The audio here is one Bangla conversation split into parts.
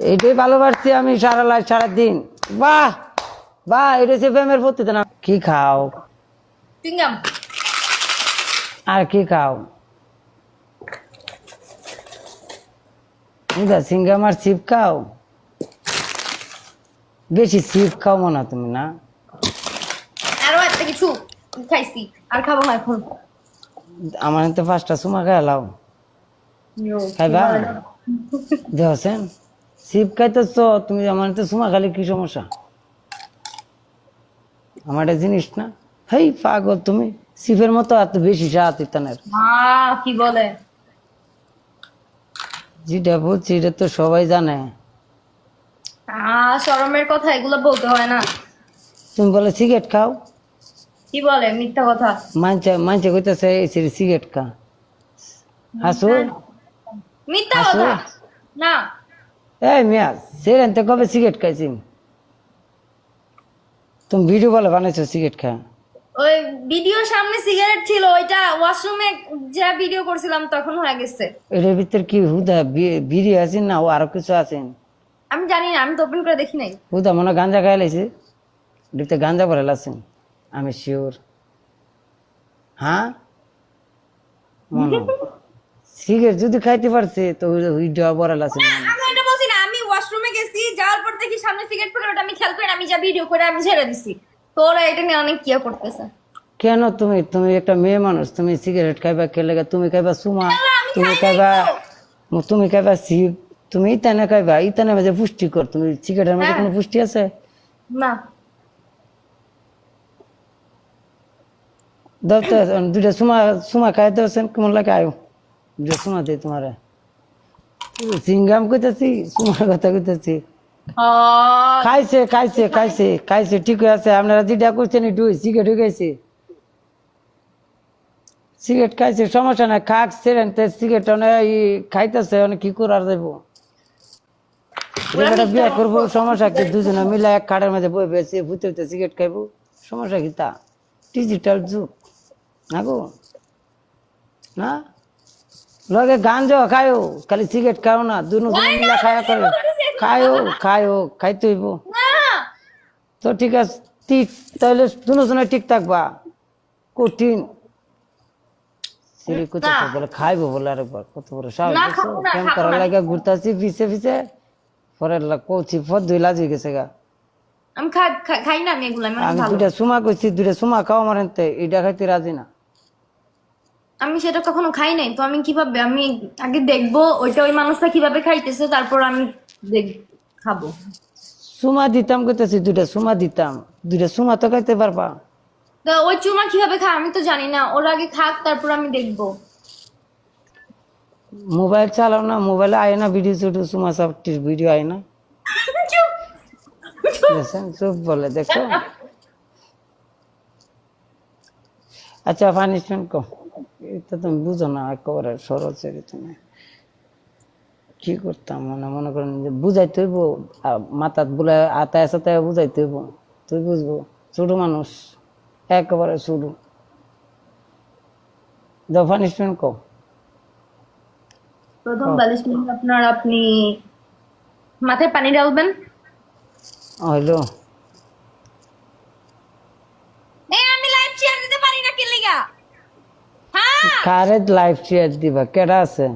এইটাই ভালোবাসছি আমি সারা লাইফ সারাদিন। বাহ! বাহ এটা হচ্ছে প্রেমের পদ্ধতি না? কি খাও? আর কি খাও? বুঝা সিঙ্গাম আর চিপ খাও? বেশি চিপ খাও মনে তুমি না? আরও একটা কিছু খাইছি আর খাব না এখন। আমার তো পাঁচটা সুমা খাই লাও। খাইবা? দেখছেন চিপ খাইতেছ তুমি আমার তো সুমা খালি কি সমস্যা? আমার একটা জিনিস না? হেই পাগল তুমি। সিপের মতো এত বেশি সাত ইতানের কি বলে? যেটা বলছি এটা তো সবাই জানে। শরমের কথা এগুলো বলতে হয় না। তুমি বলে সিগারেট খাও? কি বলে? মিথ্যা কথা। মানছে মানছে কইতেছে এই সিগারেট খা। হাসু। মিথ্যা কথা। না এই মিয়া সেরেন তো কবে সিগারেট খাইছি তুমি ভিডিও বলে বানাইছো সিগারেট খা। ওই ভিডিওর সামনে সিগারেট ছিল ওইটা ওয়াশরুমে যা ভিডিও করছিলাম তখন হয়ে গেছে। এটার ভিতর কি হুদা বিড়ি আছেন না ও আরও কিছু আছেন? আমি জানি না আমি তো ওপেন করে দেখি নাই। হুদা মনে গাঞ্জা খাই লাইছে। এটাতে গাঞ্জা ভরে লাছেন। আমি শিওর হ্যাঁ? মনে সিগারেট যদি খাইতে পারছে তো হুইডা ভরে লাছেন আমি এটা বলছি না আমি ওয়াশরুমে গেছি যাওয়ার পর দেখি সামনে সিগারেট পড়ে ওটা আমি খেয়াল করি আমি যা ভিডিও করে আমি ছেড়ে দিছি। তো ওরা এটা নিয়ে অনেক কিয়া করতেছে। কেন তুমি তুমি একটা মেয়ে মানুষ তুমি সিগারেট খাইবা খেলে তুমি খাইবা সুমা তুমি খাইবা তুমি খাইবা শিব তুমি ইতানে খাইবা ইতানে মাঝে পুষ্টিকর তুমি সিগারেটের মধ্যে কোনো পুষ্টি আছে? না। দাও তো দুটা সুমা সুমা খাই দেওয়াছেন কেমন লাগে আয়ো। দুটা সুমা দিই তোমারে। সিঙ্গাম কইতেছি সুমার কথা কইতেছি। খাইছে খাইছে খাইছে খাইছে ঠিক আছে আপনারা যেটা করছেন একটু সিগারেট ঢুকেছে সিগারেট খাইছে সমস্যা নাই খাক সেরেন তে সিগারেট অনেক খাইতেছে অনেক কি করার এবারে বিয়ে করব? সমস্যা কি দুজনে মিলে এক খাটের মধ্যে বই বেছে ভূতে ভূতে সিগারেট খাইবো সমস্যা কি তা? ডিজিটাল যুগ না গো? না? লগে গাঞ্জ খায়ও খালি সিগারেট খাও না দুনো মিলে খায়া করে। খায়ও খায়ও খাইতে হইব। তো ঠিক আছে ঠিক তাহলে ঠিক থাকবা। কঠিন। বলে খাইবো বলে আরেকবার কত বড় সাহস করার লাগে ঘুরতাছি পিছে পিছে। পরে দুই লাজ হয়ে গেছে গা। আমি খাই না আমি এগুলো দুইটা সুমা কইছি দুইটা সুমা খাও আমার এইটা খাইতে রাজি না। আমি সেটা কখনো খাই নাই তো আমি কীভাবে আমি আগে দেখব ওইটা ওই মানুষটা কীভাবে খাইতেছে তারপর আমি দেখ খাব। সুমা দিতাম কইতেছি দুইটা সুমা দিতাম। দুইটা সুমা তো খাইতে পারবা। তো ওই চুমা কীভাবে খায় আমি তো জানি না। ওরা আগে খাক তারপর আমি দেখব। মোবাইল চালাও না মোবাইলে আয় না ভিডিও ছোটো সুমা সব ভিডিও আয় না। চুপ। বলে দেখো। আচ্ছা পানিশমেন্ট কম এটা তুমি বুঝো না একেবারে সরল সেরে তুমি কি করতাম মানে মনে করেন যে বুঝাইতে হইব মাথাত বলে আতায় সাতায় বুঝাইতে হইব। তুই বুঝব ছোট মানুষ একেবারে শুরু দাও পানিশমেন্ট কম প্রথম বালিশ আপনার আপনি মাথায় পানি ঢালবেন। হইল। এই আমি লাইভ শেয়ার দিতে পারি না কেলিগা হ্যাঁ! কারে লাইফ শেয়ার দিবা? কেডা আছে?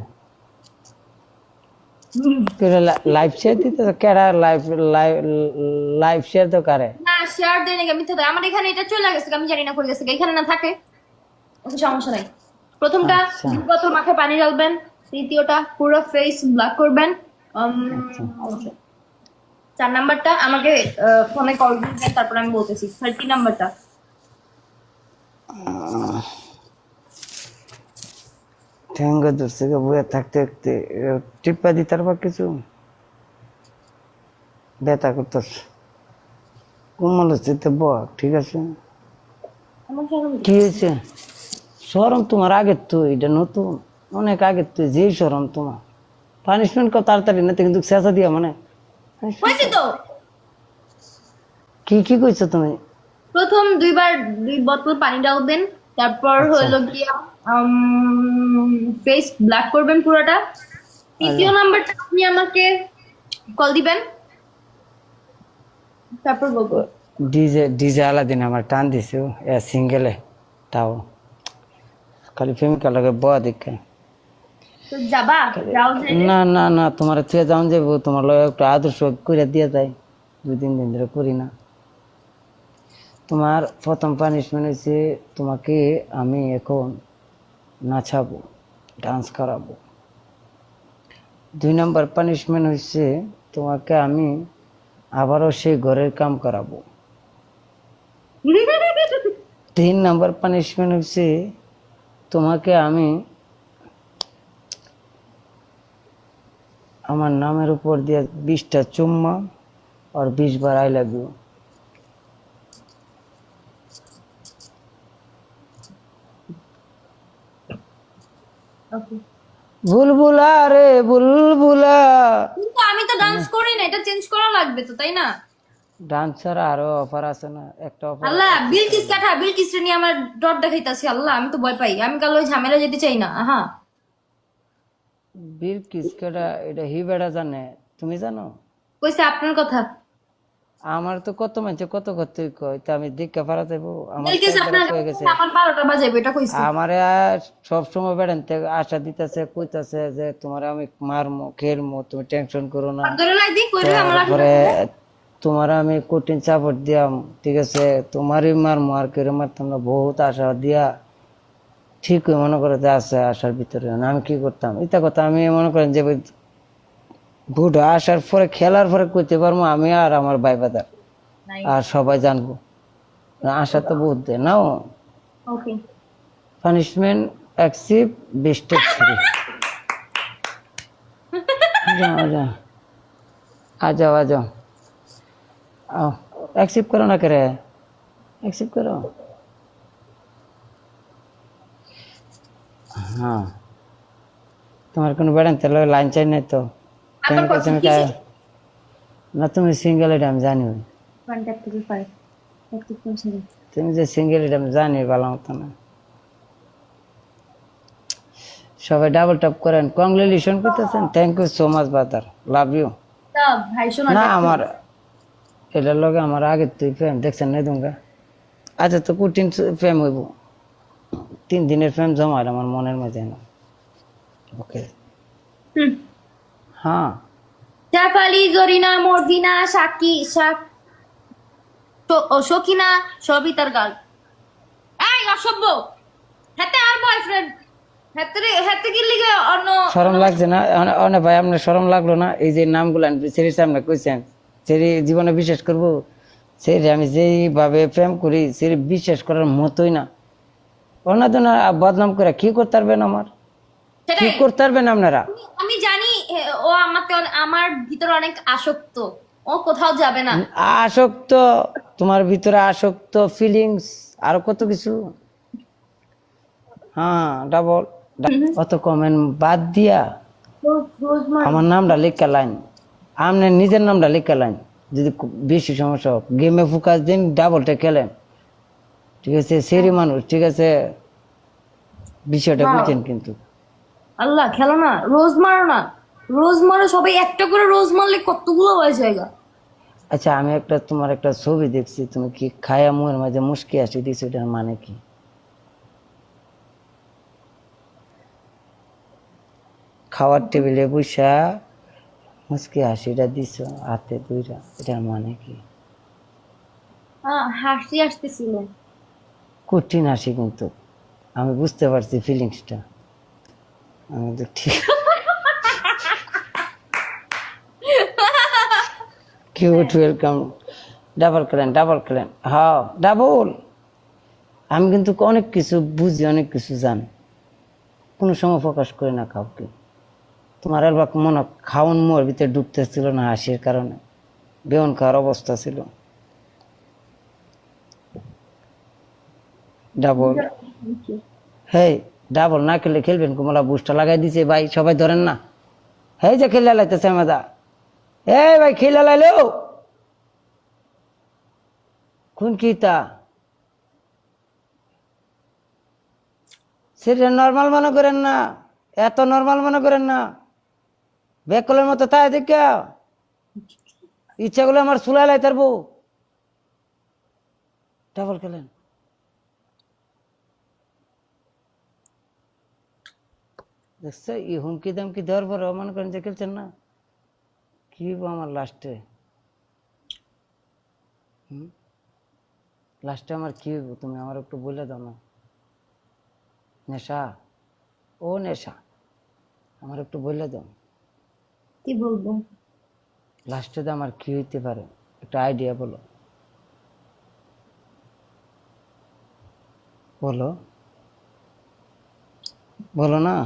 লাইফ শেয়ার দিতে কেডা লাইফ লাইফ শেয়ার তো কারে না শেয়ার দেয় নাকি মিথ্যা দেয় আমার এখানে এটা চলে গেছে আমি জানি না কই গেছে এখানে না থাকে। কোনো সমস্যা নাই। প্রথমটা আচ্ছা। দ্বিতীয়ত মাথায় পানি ঢালবেন। তৃতীয়টা পুরো ফেস ব্ল্যাক করবেন। উম, চার নাম্বারটা আমাকে ফোনে কল দিবেন তারপর আমি বলতেছি। থার্টি নাম্বারটা। ঠ্যাঙ্গ ধরছে বয়ে থাকতে থাকতে। এ, টিপ্পা দি তারপর কিছু? ব্যথা করতেছ। কোমল হচ্ছে তো ব ঠিক আছে? কি হয়েছে? সরম তোমার আগের তো এটা নতুন। অনেক আগের তো যেই সরম তোমার। পানিশমেন্ট কত তাড়াতাড়ি না কিন্তু চেঁচা দিয়া মানে। কি কি কইছো তুমি? প্রথম দুইবার দুই বোতল পানি ঢালবেন তারপর হলো গিয়া ফেস ব্ল্যাক করবেন পুরোটা। তৃতীয় নাম্বারটা আপনি আমাকে কল দিবেন। তারপর বলব। ডিজে ডিজে আলাদিন আমার টান দিছে এ সিঙ্গেলে তাও। খালি প্রেমিকা লাগে বয়া দেখে। যাবা? না না না তোমার থুয়ে যাও যাব তোমার লগে একটু আদর্শ করে দিয়ে যায় দুই তিন দিন ধরে করি না। তোমার প্রথম পানিশমেন্ট হচ্ছে তোমাকে আমি এখন নাচাবো ডান্স করাবো। দুই নম্বর পানিশমেন্ট হচ্ছে তোমাকে আমি আবারও সেই ঘরের কাম করাবো। তিন নম্বর পানিশমেন্ট হচ্ছে তোমাকে আমি আমার নামের উপর দিয়ে বিশটা চুম্মা আর বিশ বার আই ইউ বুলবুলা রে বুলবুলা। কিন্তু আমি তো ডান্স করি না এটা চেঞ্জ করা লাগবে তো তাই না? ডান্সার আরও অফার আছে না একটা অফার আল্লাহ বিলকিস কাঠা বিলকিস রে নিয়ে আমার ডর দেখাইতাছি আল্লাহ আমি তো ভয় পাই আমি কাল ওই ঝামেলা যেতে চাই না আহা। বীর কিসকেটা এটা হিবেটা জানে তুমি জানো? কইছে আপনার কথা। আমার তো কত মানছে কত কতই কয় তা আমি দীক্ষা পারা যাব আমার হয়ে গেছে আমার সব সময় বেড়ান থেকে আশা দিতেছে কইতাছে যে তোমার আমি মারমো খেলমো তুমি টেনশন করো না। তারপরে তোমার আমি কঠিন সাপোর্ট দিয়াম ঠিক আছে? তোমারই মারমো আর কেউ মারতাম না বহুত আশা দিয়া। ঠিকই মনে করে যে আছে আশার ভিতরে আমি কি করতাম? এটা কথা আমি মনে করেন যে বুড়ো আসার পরে খেলার পরে কইতে পারব আমি আর আমার ভাই বাদার আর সবাই জানব। আশা তো বহুত দেয়। নাও। পানিশমেন্ট অ্যাকসিভ বিস্টেক থ্রি যাও যাও। আ যাও আ যাও। আও অ্যাকসেপ্ট করো না করে? অ্যাকসেপ্ট করো। হ্যাঁ। তোমার কোনো বেড়ান তাহলে লাইন চাই নাই তো? তোমার কাছে আমি কা- না তুমি সিঙ্গেল এটা আমি জানি ওয়ান ট্যাপ থেকে ফাইভ একটু পৌঁছে তুমি যে সিঙ্গেল এটা আমি জানি ভালো মতো না সবাই ডাবল টপ করেন কংগ্রেচুলেশন করতেছেন thank you so much brother love you তা ভাই শোনা না আমার এটার লগে আমার আগে তুই প্রেম দেখছেন না তোমরা আচ্ছা তো কঠিন প্রেম হইব তিন দিনের প্রেম জমার আমার মনের মধ্যে না ওকে হ্যাঁ। জাফালি জরিনা মর্দিনা সাকি ও সবই তার গাল। এই অসভ্য! হাতে আর বয়ফ্রেন্ড সরম লাগছে না? অনে- ভাই আপনার সরম লাগল না? এই যে নামগুলো সামনে কইছেন জীবনে বিশ্বাস করব? সেরি আমি যেইভাবে প্রেম করি সেরি বিশ্বাস করার মতোই না। অন্য না বদনাম করে কি করতে পারবেন আমার? কি করতে পারবেন আপনারা? আমি ও আমাকে আমার ভিতরে অনেক আসক্ত। ও কোথাও যাবে না। আসক্ত তোমার ভিতরে আসক্ত ফিলিংস আরও কত কিছু? হ্যাঁ ডাবল অত কমেন্ট বাদ দিয়া। আমার নামটা লেখা লাইন আপনার নিজের নামটা লেখা লাইন যদি বেশি সমস্যা হোক। গেমে ফোকাস দিন ডাবলটা খেলেন। ঠিক আছে সেরি মানুষ ঠিক আছে? বিষয়টা বুঝছেন কিন্তু। আল্লাহ খেলো না। রোজ মারো না। রোজ মারো সবাই একটা করে রোজ মারলে কতগুলো হয়ে জায়গা? আচ্ছা আমি একটা তোমার একটা ছবি দেখছি তুমি কি খায়া মুয়ের মাঝে মুশকি আসি দিছো এটার মানে কি? খাওয়ার টেবিলে বসা মুশকি হাসিটা দিছো হাতে দুইটা এটার মানে কি? হাসি আসতেছিল কঠিন হাসি কিন্তু। আমি বুঝতে পারছি ফিলিংসটা আমি তো ঠিক cute welcome double clean double clean হ্যাঁ ডাবল আমি কিন্তু অনেক কিছু বুঝি, অনেক কিছু জানি। কোনো সময় প্রকাশ করি না কাউকে। তোমার এবার মনে খাওয়ান মোর ভিতরে ডুবতেছিল না হাসির কারণে। বেউন খাওয়ার অবস্থা ছিল। ডাবল হেই ডাবল না খেললে খেলবেন, কুমলা বুস্টটা লাগাই দিছে, ভাই, সবাই ধরেন না। হেই যে খেলে লাইতেছে আমাদা এই ভাই, খেলে লাইলো কোন কি তা? সেটা নর্মাল মনে করেন না, এত নর্মাল মনে করেন না। বেকলের মতো তাই দেখা। ইচ্ছা করলে আমার চুলা লাই তার বউ ডাবল খেলেন। দেখছ, এই হুমকি দামকি দেওয়ার পর মনে করেন যে খেলছেন না। কি হইবো আমার লাস্টে লাস্টে আমার কি হইব? তুমি আমার একটু বলে দাও না। নেশা? ও নেশা আমার একটু বলে দাও। কি বলব? লাস্টে তো আমার কি হইতে পারে? একটা আইডিয়া বলো। বলো। বলো না?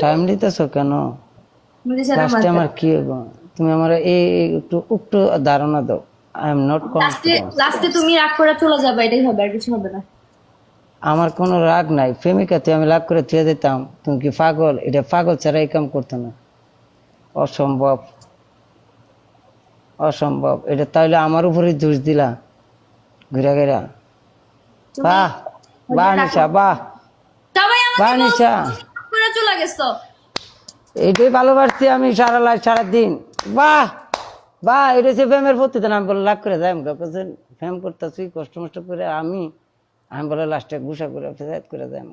টাইম দিতেছ কেন? লাস্টে আমার কি তুমি আমার এই একটু একটু ধারণা দাও। আই এম নট লাস্টে তুমি রাগ করে চলে যাবে এটাই হবে আর কিছু হবে না। আমার কোনো রাগ নাই। প্রেমিকা তুই আমি রাগ করে থুয়ে দিতাম। তুমি কি পাগল? এটা পাগল ছাড়া এই কাম করতো না। অসম্ভব। অসম্ভব। এটা তাহলে আমার উপরে দোষ দিলা। ঘুরা ঘুরা। বাহ! বাহ নিশা বাহ! বাহ নিশা। চলে গেছো। এইটাই ভালোবাসছি আমি সারা লাইফ সারা দিন বাহ বা এটা হচ্ছে প্রেমের প্রতিদিন আমি বলে লাভ করে যাই প্রেম করতেছি, কষ্ট মষ্ট করে আমি আমি বলে লাস্টে ঘুষা করে ফেসাদ করে যাই